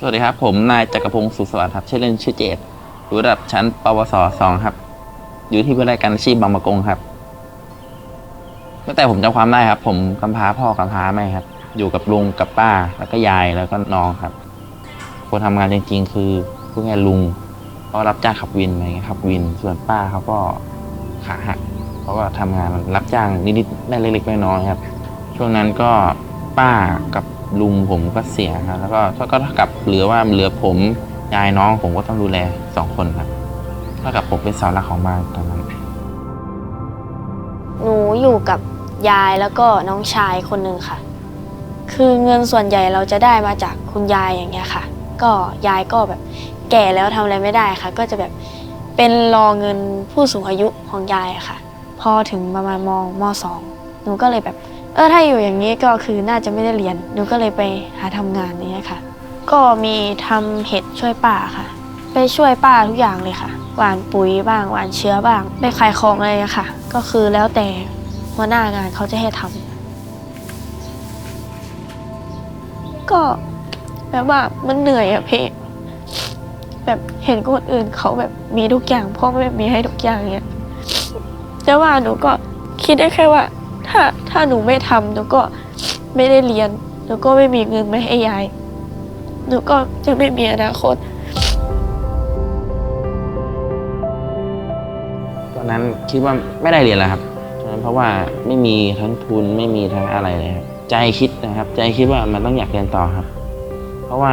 สวัสดีครับ ผมนายจักรพงศ์สุสวัสดิ์ครับชื่อเล่นชื่อเจดอยู่ระดับชั้นปวสสองครับ อยู่ที่วิทยาลัยการอาชีพบางประกงครับตั้งแต่ผมจำความได้ครับ ผมกำพร้าพ่อกำพร้าแม่ครับ อยู่กับลุงกับป้าแล้วก็ยายแล้วก็น้องครับ คนทำงานจริงๆ คือพูดง่ายๆลุงก็รับจ้างขับวินอะไรเงี้ยขับวิน ส่วนป้าเขาก็ขาหักเขาก็ทำงานรับจ้างนิดๆได้เล็กๆน้อยๆครับ ช่วงนั้นก็ป้ากับ ลุงผมก็เสียครับแล้วก็ก็เท่ากับเหลือว่าเหลือผมยายน้องผมก็ต้องดูแลสองคนครับเท่ากับผมเป็นเสาหลักของบ้านตอนนั้น หนูอยู่กับยายแล้วก็น้องชายคนหนึ่งค่ะ คือเงินส่วนใหญ่เราจะได้มาจากคุณยายอย่างเงี้ยค่ะ ก็ยายก็แบบแก่แล้วทำอะไรไม่ได้ค่ะ ก็จะแบบเป็นรอเงินผู้สูงอายุของยายค่ะ พอถึงประมาณมมสองหนูก็เลยแบบ เออถ้าอยู่อย่างนี้ก็คือน่าจะไม่ได้เรียนหนูก็เลยไปหาทำงานอย่างเนี้ยค่ะ ก็มีทำเห็ดช่วยป้าค่ะ ไปช่วยป้าทุกอย่างเลยค่ะ หวานปุ๋ยบ้างหวานเชื้อบ้างไปขายของอะไรค่ะ ก็คือแล้วแต่หัวหน้างานเขาจะให้ทำก็แบบว่ามันเหนื่อยอะเพแบบเห็นคนอื่นเขาแบบมีทุกอย่างพ่อแม่มีให้ทุกอย่างเนี้ยแต่ว่าหนูก็คิดได้แค่ว่า ถ้าหนูไม่ทำหนูก็ไม่ได้เรียนหนูก็ไม่มีเงินมาให้ยายหนูก็จะไม่มีอนาคต ตอนนั้นคิดว่าไม่ได้เรียนแล้วครับตอนนั้นเพราะว่าไม่มีทั้งทุนไม่มีทั้งอะไรเลยครับ ใจคิดนะครับ ใจคิดว่ามันต้องอยากเรียนต่อครับ เพราะว่า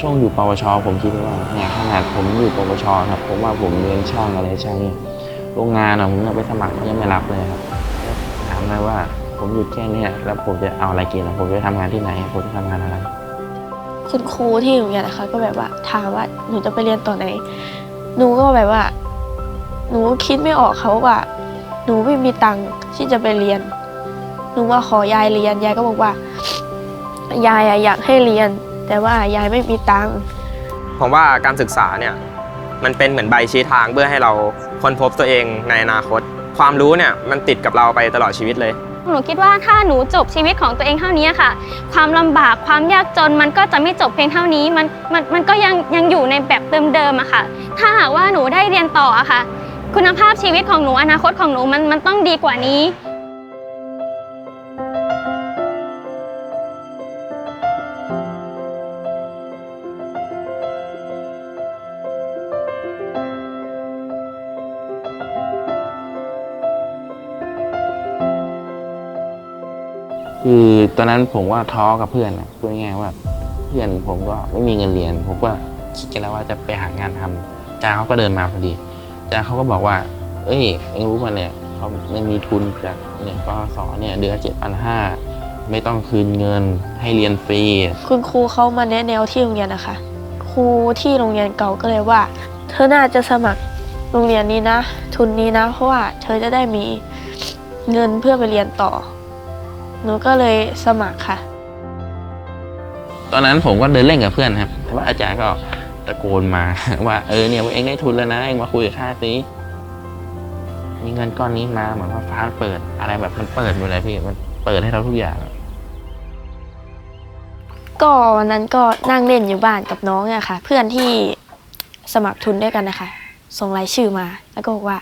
ช่วงอยู่ปวช ผมคิดว่าเนี่ยขนาดผมอยู่ปวชครับ ผมว่าผมเรียนช่างอะไรช่างเนี่ยโรงงานอะผมยังไปสมัครยังไม่รับเลยครับถามเลยว่า ผมอยู่แค่เนี้แล้วผมจะเอาอะไรกินอะผมจะทำงานที่ไหน ผมจะทำงานอะไร คุณครูที่โรงเรียนนะคะก็แบบว่าถามว่าหนูจะไปเรียนต่อไหน หนูก็แบบว่า หนูคิดไม่ออกค่ะว่า หนูไม่มีตังค์ที่จะไปเรียน หนูมาขอยายเรียน ยายก็บอกว่า ยายอะอยากให้เรียน แต่ว่ายายไม่มีตังค์ ผมว่าการศึกษาเนี่ยมันเป็นเหมือนใบชี้ทางเพื่อให้เราค้นพบตัวเองในอนาคต ความรู้เนี่ยมันติดกับเราไปตลอดชีวิตเลย หนูคิดว่าถ้าหนูจบชีวิตของตัวเองเท่านี้ค่ะ ความลำบากความยากจนมันก็จะไม่จบเพียงเท่านี้มันมันมันก็ยังยังอยู่ในแบบเดิมๆอะค่ะ ถ้าหากว่าหนูได้เรียนต่ออะค่ะ คุณภาพชีวิตของหนูอนาคตของหนูมันมันต้องดีกว่านี้ คือตอนนั้นผมว่าท้อกับเพื่อนนะพูดง่ายๆว่า เพื่อนผมก็ไม่มีเงินเรียน ผมก็คิดกันแล้วว่าจะไปหางานทำจ้าเขาก็เดินมาพอดีจ้าเขาก็บอกว่า เอ้ยเอ็งรู้มาเนี่ยเขาไม่มีทุนจากเนี่ยกสเนี่ยเดือนเจ็ดพันห้าไม่ต้องคืนเงินให้เรียนฟรี คุณครูเขามาแนะแนวที่โรงเรียนนะคะ ครูที่โรงเรียนเก่าก็เลยว่า เธอน่าจะสมัครโรงเรียนนี้นะ ทุนนี้นะ เพราะว่าเธอจะได้มีเงินเพื่อไปเรียนต่อ หนูก็เลยสมัครค่ะ ตอนนั้นผมก็เดินเล่นกับเพื่อนครับแต่ว่าอาจารย์ก็ตะโกนมา ว่าเออเนี่ยเองได้ทุนแล้วนะเองมาคุยกับข้าสิมีเงินก้อนนี้มาเหมือนว่าฟ้าเปิด อะไรแบบมันเปิดหมดเลยพี่มันเปิดให้เราทุกอย่าง ก็วันนั้นก็นั่งเล่นอยู่บ้านกับน้องเนี่ยค่ะ เพื่อนที่สมัครทุนด้วยกันนะคะ ส่งรายชื่อมา แล้วก็บอกว่า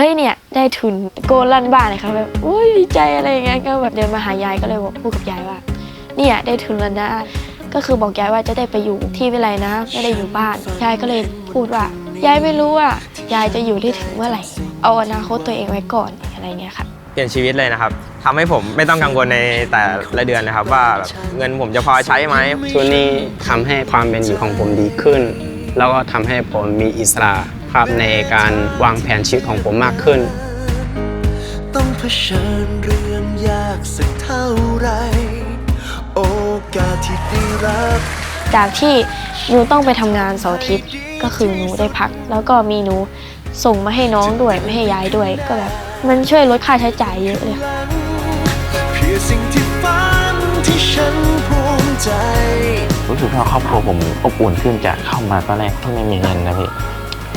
เฮ้ยเนี่ยได้ทุนตะโกนลั่นบ้านเลยค่ะแบบอุ้ยดีใจอะไรอย่างเงี้ยก็แบบเดินมาหายายก็เลยบอกพูดกับยายว่า เนี่ยได้ทุนแล้วนะก็คือบอกยายว่าจะได้ไปอยู่ที่วิไลนะไม่ได้อยู่บ้านยายก็เลยพูดว่ายายไม่รู้ว่ายายจะอยู่ได้ถึงเมื่อไหร่ เอาอนาคตตัวเองไว้ก่อนอะไรเงี้ยค่ะเปลี่ยนชีวิตเลยนะครับทำให้ผมไม่ต้องกังวลในแต่ละเดือนนะครับ ว่าแบบเงินผมจะพอใช้ไหมทุนนี้ทำให้ความเป็นอยู่ของผมดีขึ้น แล้วก็ทำให้ผมมีอิสระ ภาพในการวางแผนชีวิตของผมมากขึ้น ต้องเผชิญเรื่องยากสักเท่าไหรโอกาสที่ได้รับจากที่หนูต้องไปทำงานเสาร์อาทิตย์ก็คือหนูได้พัก แล้วก็มีหนูส่งมาให้น้องด้วยไม่ให้ยายด้วย ก็แบบมันช่วยลดค่าใช้จ่ายเยอะเลยเพื่อสิ่งที่ฝันที่ฉันภูมิใจ รู้สึกว่าครอบครัวผมอบอุ่นขึ้นจากเข้ามาตอนแรกที่ไม่มีเงินนะพี่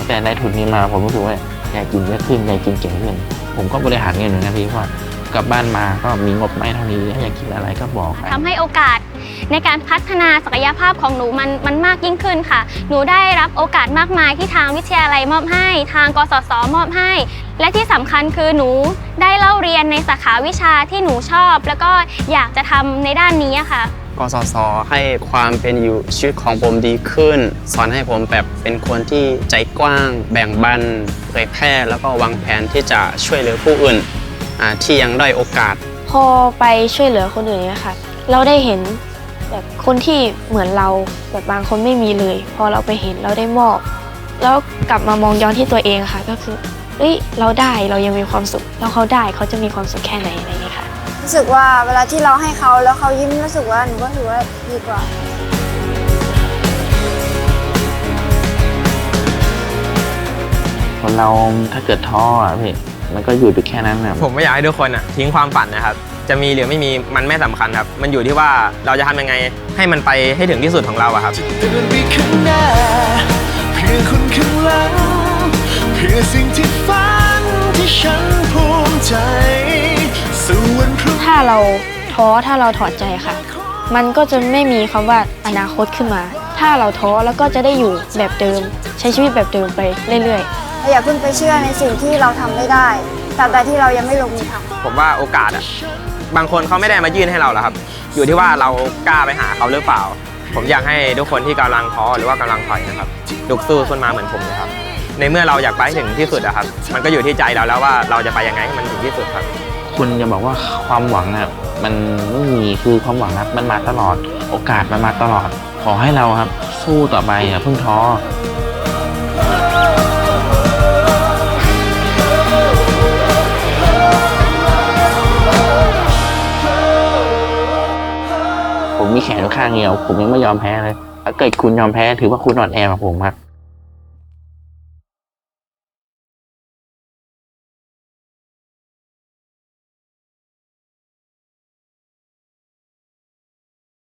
แต่ได้ทุนนี้มาผมรู้สึกว่าอยากกินเยอะขึ้นอยากกินเก่งขึ้นผมก็บริหารเงินอยู่นะพี่เพราะว่ากลับบ้านมาก็มีงบไม่เท่านี้อยากกินอะไรก็บอกไปทำให้โอกาสในการพัฒนาศักยภาพของหนูมันมันมากยิ่งขึ้นค่ะ หนูได้รับโอกาสมากมายที่ทางวิทยาลัยมอบให้ ทางกสศมอบให้ และที่สำคัญคือหนูได้เล่าเรียนในสาขาวิชาที่หนูชอบ แล้วก็อยากจะทำในด้านนี้ค่ะ กสศให้ความเป็นอยู่ชีวิตของผมดีขึ้น สอนให้ผมแบบเป็นคนที่ใจกว้าง แบ่งปันเผยแพร่แล้วก็วางแผนที่จะช่วยเหลือผู้อื่นที่ยังได้โอกาส พอไปช่วยเหลือคนอื่นเนี่ยค่ะเราได้เห็นแบบคนที่เหมือนเราแบบบางคนไม่มีเลย พอเราไปเห็นเราได้มอบ แล้วกลับมามองย้อนที่ตัวเองค่ะ ก็คือเอ้ยเราได้เรายังมีความสุขแล้วเขาได้เขาจะมีความสุขแค่ไหนอะไรอย่างเงี้ยค่ะ รู้สึกว่าเวลาที่เราให้เขาแล้วเขายิ้มรู้สึกว่าหนูก็ถือว่าดีกว่า คนเราถ้าเกิดท้ออะพี่มันก็อยู่อยู่แค่นั้นนะผมไม่อยากให้ทุกคนอะทิ้งความฝันนะครับ จะมีหรือไม่มีมันไม่สำคัญครับ มันอยู่ที่ว่าเราจะทำยังไงให้มันไปให้ถึงที่สุดของเราอะครับ เดินไปข้างหน้าเพื่อคนข้างหลังเพื่อสิ่งที่ฝัน ท้อถ้าเราถอดใจค่ะ มันก็จะไม่มีคำว่าอนาคตขึ้นมา ถ้าเราท้อแล้วก็จะได้อยู่แบบเดิม ใช้ชีวิตแบบเดิมไปเรื่อยๆเราอย่าเพิ่งไปเชื่อในสิ่งที่เราทำไม่ได้ตราบใดที่เรายังไม่ลงมือทำผมว่าโอกาสอะบางคนเขาไม่ได้มายื่นให้เราหรอกครับ อยู่ที่ว่าเรากล้าไปหาเขาหรือเปล่า ผมอยากให้ทุกคนที่กำลังท้อหรือว่ากำลังถอยนะครับลุกสู้ขึ้นมาเหมือนผมนะครับในเมื่อเราอยากไปให้ถึงที่สุดอะครับ มันก็อยู่ที่ใจเราแล้วว่าเราจะไปยังไงให้มันถึงที่สุดครับ คุณจะบอกว่าความหวังอะมันไม่มีคือความหวังครับมันมาตลอด โอกาสมันมาตลอด ขอให้เราครับ สู้ต่อไปอย่าเพิ่งท้อผมมีแขนข้างเดียว ผมยังไม่ยอมแพ้เลย ถ้าเกิดคุณยอมแพ้ถือว่าคุณอ่อนแอกว่าผมครับ